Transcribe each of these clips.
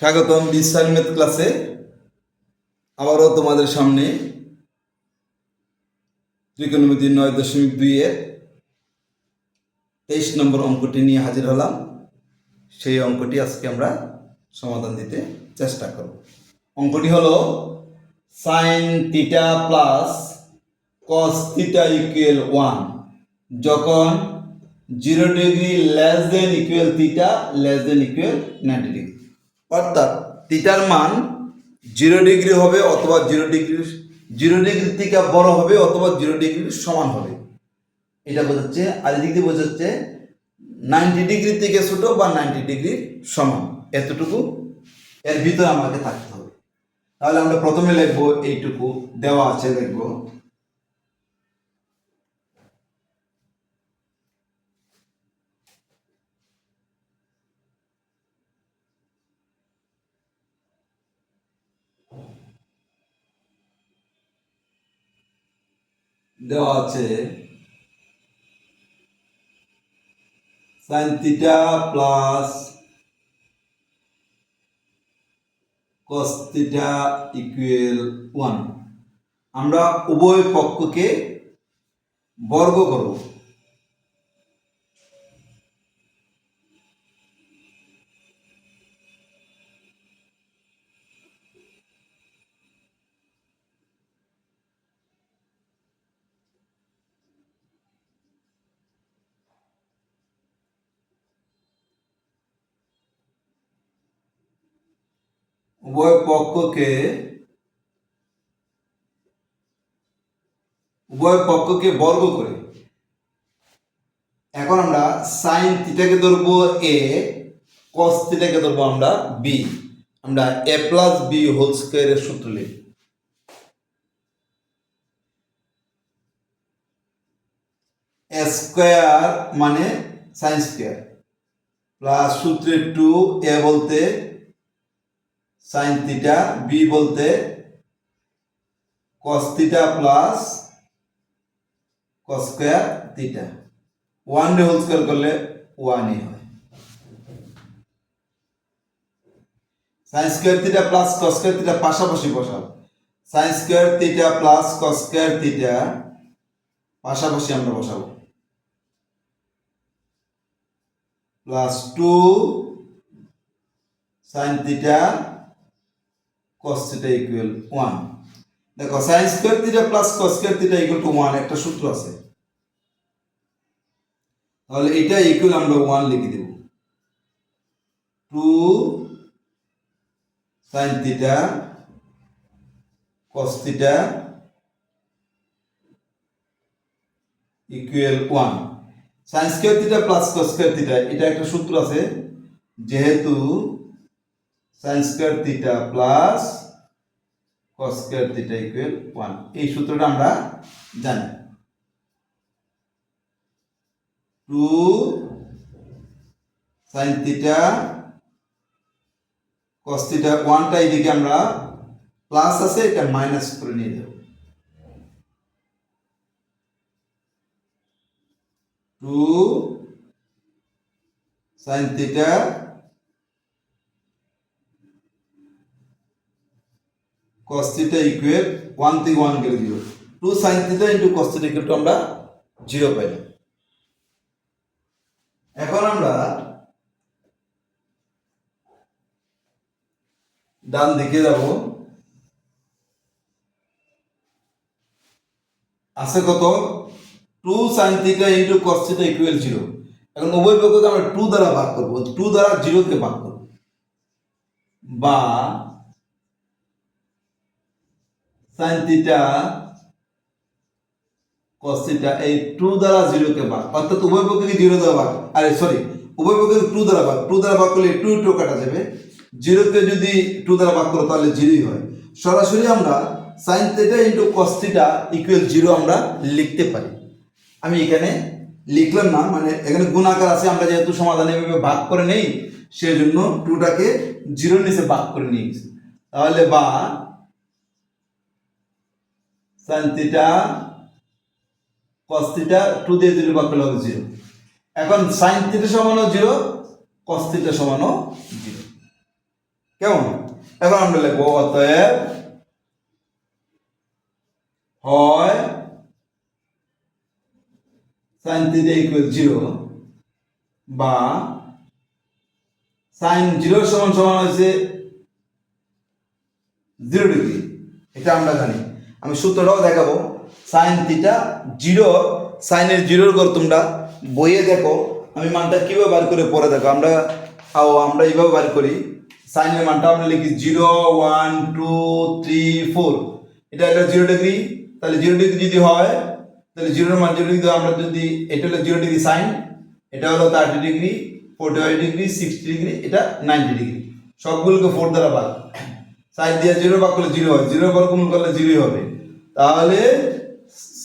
স্বাগতম ম্যাথ ক্লাসে। আবারও তোমাদের সামনে ত্রিকোণমিতি নয় দশমিক দুই দুইয়ের তেইশ নম্বর অঙ্কটি নিয়ে হাজির হলাম। সেই অঙ্কটি আজকে আমরা সমাধান দিতে চেষ্টা করব। অঙ্কটি হলো sine theta plus cos theta equal one যখন zero degree less than equal theta less than equal ninety degree অর্থাৎ থিটার মান জিরো ডিগ্রি হবে অথবা জিরো ডিগ্রি জিরো ডিগ্রি থেকে বড় হবে অথবা জিরো ডিগ্রির সমান হবে। এটা বোঝাচ্ছে, আর এদিক দিয়ে বোঝাচ্ছে নাইনটি ডিগ্রি থেকে ছোট বা নাইনটি ডিগ্রির সমান। এতটুকু এর ভিতরে আমাকে থাকতে হবে। তাহলে আমরা প্রথমে লিখব এইটুকু, দেওয়া আছে লিখব। দেওয়া আছে। Sine theta plus cos equal one আমরা উভয় পক্ষকে বর্গ করব। উভয় পক্ষকে উভয় পক্ষকে বর্গ করে। এখন আমরা সাইন থিটাকে ধরবো এ কস থিটাকে ধরবো আমরা বি আমরা এ প্লাস বি হোল স্কোয়ারের সূত্র লিখব। স্কোয়ার মানে সাইন স্কোয়ার প্লাস সূত্রে টু এ বলতে সাইন থিটা বি বলতে cos theta plus cos square theta one day whole square করলে ওয়ানই হয়। Sine square theta plus cos theta পাশাপাশি বসাবো sine square theta plus cos square theta পাশাপাশি আমরা বসাবো। Plus two sine theta cos theta equal 1 দেখো, sin square theta plus cos square theta equal to 1 একটা সূত্র আছে। তাহলে এটা ইকুয়াল আমরা 1 লিখে দেব। 2 sin theta cos theta equal 1 sin square theta plus cos square theta এটা একটা সূত্র আছে, যেহেতু sine square theta plus cos square theta equal one এই সূত্রটা আমরা জানি। Two sine theta cos theta ওয়ানটা এইদিকে আমরা প্লাস আছে, এটা মাইনাস করে নিয়ে যাব। Two sine theta cos theta equal 1 থেকে 1 গেলে 0 2 sin theta into cos theta equal to আমরা 0 পাইলাম এখন আমরা ডান দিকে যাব আছে কত 2 sin theta into cos theta equal 0 এখন উভয় পক্ষকে আমরা 2 দ্বারা ভাগ করব 2 দ্বারা 0 কে ভাগ করব বা সাইন থিটা cos থিটা এই 2 দ্বারা 0 কে ভাগ, অর্থাৎ উভয় পক্ষকে 0 দ্বারা ভাগ? আরে সরি উভয় পক্ষকে 2 দ্বারা ভাগ। 2 দ্বারা ভাগ করলে 2 2 কাটা যাবে। 0 কে যদি 2 দ্বারা ভাগ করো, তাহলে 0ই হয়। সরাসরি আমরা sine theta into cos theta equal 0 আমরা লিখতে পারি। আমি এখানে লিখলাম না মানে এখানে গুণাকার আছে, আমরা যেহেতু সমাধান এভাবে ভাগ করে নেই সেই জন্য টুটাকে জিরোর নিচে ভাগ করে নিয়েছি। তাহলে বা sine theta cos theta two দিয়ে জিরো করলে হবে জিরো এখন সাইন থিটা সমানও জিরো কস থিটা সমানও জিরো কেমন? এখন আমরা লিখব, অতএব হয় সাইন থিটা ইকুয়াল জিরো বা সাইন জিরো সমান সমান হয়েছে জিরো ডিগ্রি এটা আমরা জানি। আমি সূত্রটাও দেখাবো। সাইন থিটা জিরো সাইনের জিরোর ঘর তোমরা বইয়ে দেখো। আমি মানটা কীভাবে বার করে পরে দেখো? আমরা, আও, আমরা এইভাবে বার করি। সাইনের মানটা আমরা লিখি zero one two three four এটা হলো জিরো ডিগ্রি তাহলে জিরো ডিগ্রি যদি হয়, তাহলে জিরোর মান জিরো ডিগ্রি আমরা যদি, এটা হলো জিরো ডিগ্রি সাইন এটা হলো thirty degree forty five degree sixty degree এটা নাইনটি ডিগ্রি সবগুলোকে ফোর দ্বারা ভাগ। সাইন দিয়ে জিরো ভাগ করলে জিরো হয়। জিরো বর্গমূল করলে জিরোই হবে। তাহলে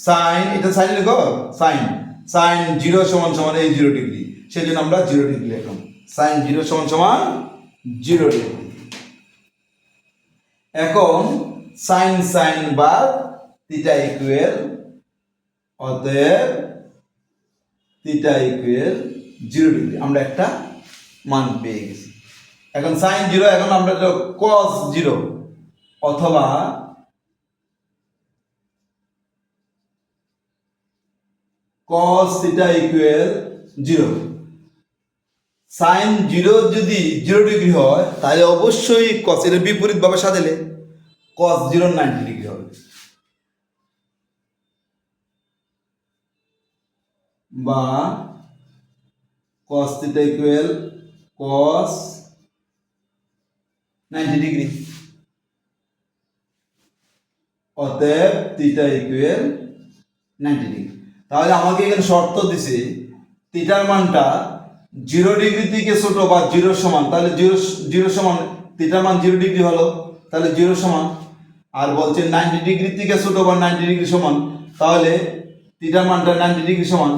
সাইন, এটা সাইন লেখো? সাইন। সাইন জিরো সমান সমান এই জিরো ডিগ্রি। সেই জন্য আমরা জিরো ডিগ্রি লিখলাম। সাইন জিরো সমান সমান জিরো ডিগ্রি। এখন সাইন সাইন বা থিটা ইকুয়াল অতএব থিটা ইকুয়াল জিরো ডিগ্রি। আমরা একটা মান পেয়ে গেছি। এখন সাইন জিরো এখন আমরা কস জিরো অথবা cos theta equal zero sine zero যদি জিরো ডিগ্রি হয়, তাহলে অবশ্যই কস এর বিপরীতভাবে সাজালে কস জিরো নাইনটি ডিগ্রি হবে। বা cos theta equal cos 90 degree অতএব থিটা ইকুয়াল 90 ডিগ্রি তাহলে আমাকে এখানে শর্ত দিছে থিটার মানটা জিরো ডিগ্রি থেকে ছোট বা জিরো সমান, তাহলে জিরো জিরো সমান থিটার মান জিরো ডিগ্রি হলো, তাহলে জিরো সমান। আর বলছে নাইনটি ডিগ্রি থেকে ছোট বা নাইনটি ডিগ্রি সমান, তাহলে থিটার মানটা নাইনটি ডিগ্রি সমান,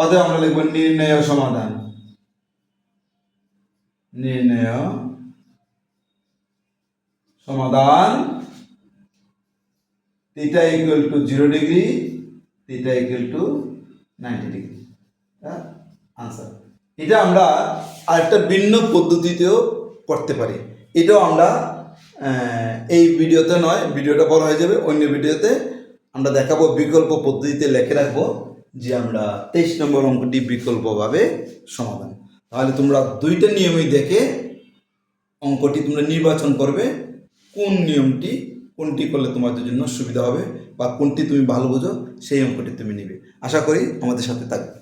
অতএব আমরা লিখব নির্ণয় সমাধান। নির্ণয় সমাধান। Theta equal to zero degree theta equal to ninety degree answer এটা আমরা আরেকটা ভিন্ন পদ্ধতিতেও করতে পারি। এটাও আমরা এই ভিডিওতে নয়, ভিডিওটা বড় হয়ে যাবে, অন্য ভিডিওতে আমরা দেখাবো বিকল্প পদ্ধতিতে লিখে রাখব যে আমরা তেইশ নম্বর অঙ্কটি বিকল্পভাবে সমাধান। তাহলে তোমরা দুইটা নিয়মই দেখে অঙ্কটি তোমরা নির্বাচন করবে। কোন নিয়মটি, কোনটি করলে তোমাদের জন্য সুবিধা হবে বা কোনটি তুমি ভালো বোঝো, সেই অঙ্কটি তুমি নিবে। আশা করি আমাদের সাথে থাকবে।